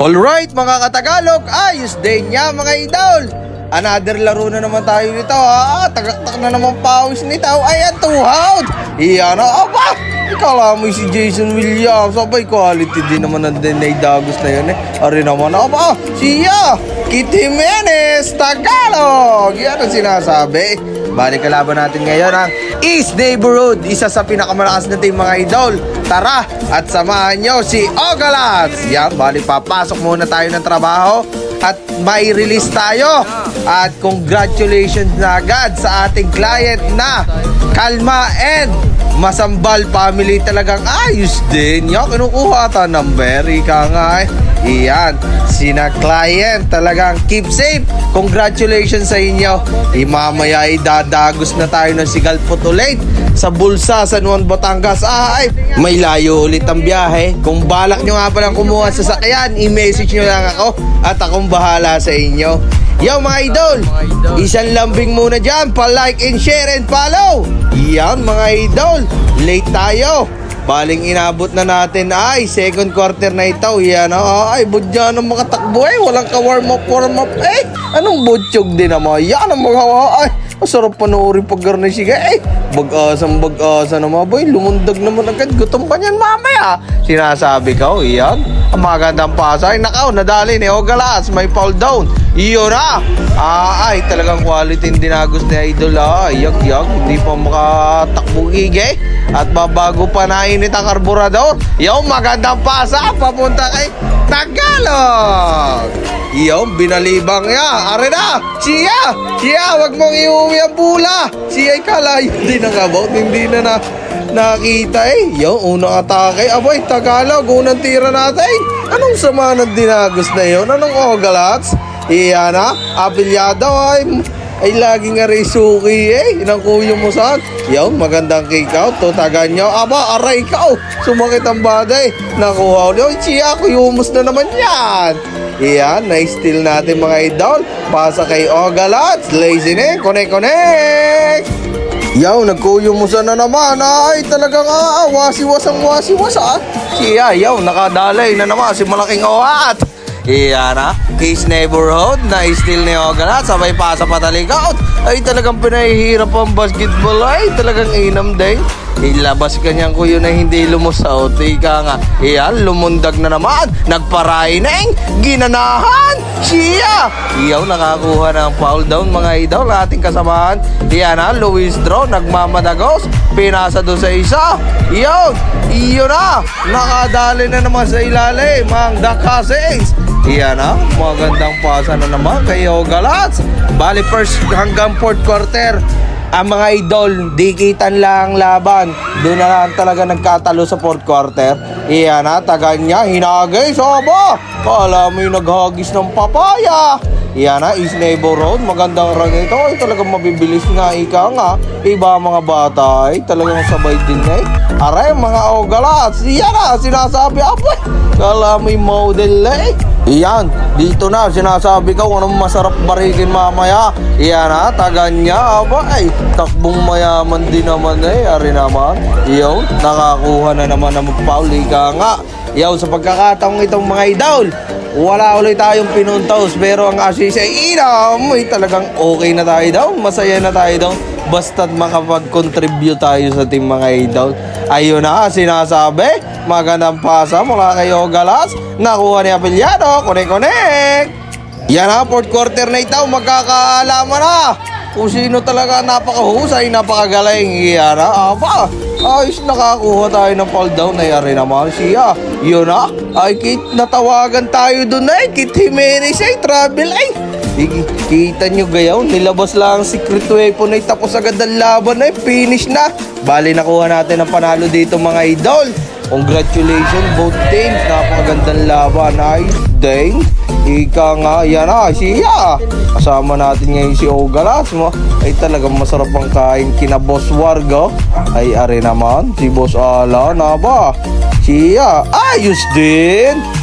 Alright mga katagalog, ayos din niya mga idol. Another laro na naman tayo nito ha. Tagaktak na naman pawis nito. Ayan, tuhod. Iyan na, aba. Ikala si Jason Williams. Abay, quality din naman ang Denay Dagos na yun eh. Ari naman, aba. Siya, Kit Jimenez, Tagalog. Yan ang sinasabi. Balik kalaban natin ngayon ang East Neighborhood. Isa sa pinakamalakas na team mga idol. Tara at samahan nyo si Ogalats. Yan, balik papasok muna tayo ng trabaho at may release tayo. At congratulations na agad sa ating client na Kalma and Masambal family talagang ayos din. Yan, kinukuha ta number. Ika nga eh. Iyan, sina client talagang keep safe. Congratulations sa inyo. Imamaya ay dadagos na tayo ng sigal ulit sa bulsa sa Nuan Batangas. Ah, ay, may layo ulit ang biyahe. Kung balak nyo nga palang kumuha sa sakyan, i-message nyo lang ako at akong bahala sa inyo. Yo mga idol, isang lambing muna dyan, pa-like and share and follow. Yan mga idol, late tayo. Baling inabot na natin ay second quarter na ito. Yan ah, ay budya ng mga takbo eh. Walang ka warm up warm up eh. Anong butchog din naman. Yan ang mga ay. Masarap panoorin pag garni siya eh. Bag-asang bag-asa naman boy. Lumundag naman agad. Gutom pa niyan mamaya. Sinasabi ka oh, yan. Ang magandang pasa ay nakaw. Nadali ni Ogalas. May fall down. Iyo na. Ah, ay talagang quality yung dinagos ni Idol. Ah, yag yag. Hindi pa makatakbo gigi. At babago pa na init ang karburador. Yo, magandang pasa. Papunta kay Tagalog. Yo, binalibang ya. Are na. Siya. Siya, wag mong iuwi ang bula. Siya ay kalayo din ang about. Hindi na na nakita eh. Yo, unang atake. Aboy, Tagalog. Unang tira natin. Anong sama ng dinagos na yun? Anong ogalats? Iyan na. Apilyado ay ay lagi nga rin suki eh. Inang kuyo mo saan? Yo, magandang kick out. Tutagan nyo. Aba, aray ka oh. Sumakit ang baday. Nakuha ko. Yo, siya, kuyumos na naman yan. Iyan, na-steal natin mga idol. Pasa kay Ogalats. Lazy na. Connect, connect. Yaw, nagkuyo mo sana naman. Ay, talagang ah, wasi-wasang wasi-wasa. Siya, yaw, nakadalay na naman si malaking oat. Iyan case neighborhood na still ni Ogalat, sabay pa sa patalikot. Ay, talagang pinahihirap ang basketball. Ay, talagang inam din. Ilabas kanyang kuyo na hindi lumusaw. Ika nga, iyan, lumundag na naman. Nagparay na yung ginanahan. Siya! Iyaw, nakakuha ng foul down mga idol na ating kasamahan. Iyan na, Luis Draw, nagmamadagos. Pinasa doon sa isa. Iyaw, iyo na. Nakadali na naman sa ilalim. Ang Dakasings. Iyan na, magandang pasa na naman kay Ogalats. Bali first hanggang fourth quarter. Ang mga idol, dikitan lang laban. Doon na lang talaga nagkatalo sa fourth quarter. Iyan na, taga niya, hinagay, sobo. Kala mo yung naghagis ng papaya. Iyan na, East Neighbor Road. Magandang run ito. Ay, talagang mabibilis nga, ika nga. Iba mga bata, ay talagang sabay din eh. Aray, mga ogalats. Iyan na, sinasabi, apoy. Kala yung model eh. Iyan, dito na, sinasabi ko kung anong masarap barikin mamaya. Iyan na, taga niya, abay. Takbong mayaman din naman eh, ari naman. Iyon, nakakuha na naman ng foul, ika nga. Iyaw, sa pagkakataong itong mga idol, wala ulit tayong pinuntos pero ang assist ay inam ay talagang okay na tayo daw. Masaya na tayo daw. Basta't makapag-contribute tayo sa team mga idol. Ayun na sinasabi. Magandang pasa mula kay Ogalas. Nakuha ni Apelyado connect connect. Yan na fourth quarter na ito. Magkakaalaman na kung sino talaga napakahusay napakagaling. Yan na aba Ayos, nakakuha tayo ng fall down na yari naman siya. Yun na, ay kit natawagan tayo doon ay kit Jimenez ay travel ay. Kita nyo gayaw, nilabas lang ang secret weapon ay tapos agad ang laban ay finish na. Bali nakuha natin ang panalo dito mga idol. Congratulations both teams, napakagandang laban. Nice, dang. Ika nga, yan na, siya. Kasama natin ngayon si Ogalas mo. Ay talagang masarap ang kain kina Boss Wargo. Ay are naman, si Boss Ala na ba? Siya, ayos din.